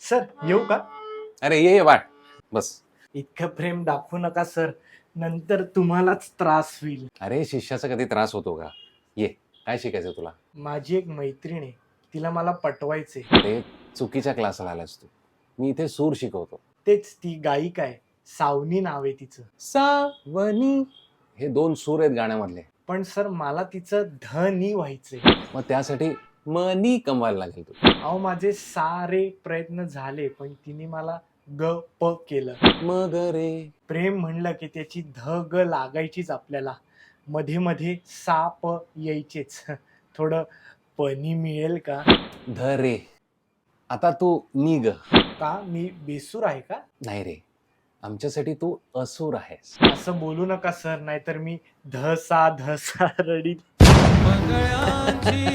Sir येऊ का? अरे ये ये वाट. बस. इतकं प्रेम दाखवू नका सर. नंतर तुम्हालाच त्रास होईल. अरे शिष्याचा कधी त्रास होतो का? ये काय शिकायचं तुला? माझी एक मैत्रीण आहे. तिला मला पटवायचे अरे चुकीच्या क्लासला आलास तू. मी इथे सूर शिकवतो. तेच ती गायिका आहे. सावनी नाव आहे तिचं. सावनी. हे दोन सूर आहेत गाण्यामधले. पण सर मला तिचं धनी व्हायचंय. मग त्यासाठी मनी कमवायला लागेल तू. अहो माझे सारे प्रयत्न झाले पण तिने मला ग प केलं. मग रे. प्रेम म्हणलं की त्याची ध ग लागायचीच आपल्याला. मध्ये मध्ये सा प यायचेच. थोडं पनी मिळेल का? धरे आता तू निग का? मी बेसूर आहे का? नाही रे. आमच्यासाठी तू असूर आहेस. असं बोलू नका सर. नाहीतर मी धसा धसा रडी. मंगळाची